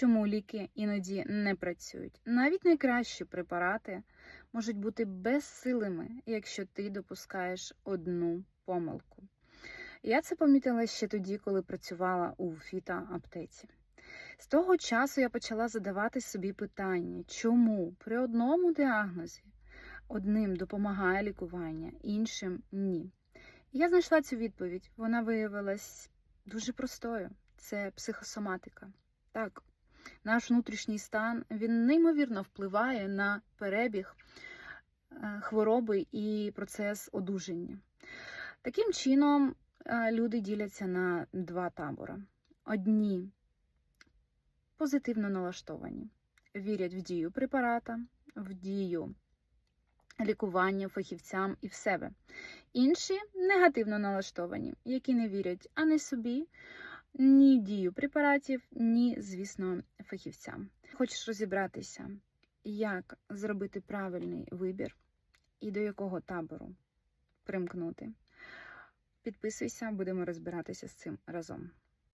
чому ліки іноді не працюють. Навіть найкращі препарати можуть бути безсилими, якщо ти допускаєш одну помилку. Я це помітила ще тоді, коли працювала у фітоаптеці. З того часу я почала задавати собі питання, чому при одному діагнозі одним допомагає лікування, іншим ні. І я знайшла цю відповідь. Вона виявилась дуже простою. Це психосоматика. Так, наш внутрішній стан він неймовірно впливає на перебіг е, хвороби і процес одужання. Таким чином, е, люди діляться на два табори. Одні позитивно налаштовані, вірять в дію препарата, в дію лікування фахівцям і в себе. Інші негативно налаштовані, які не вірять ані собі, ні дію препаратів, ні, звісно, фахівцям. Хочеш розібратися, як зробити правильний вибір і до якого табору примкнути? Підписуйся, будемо розбиратися з цим разом.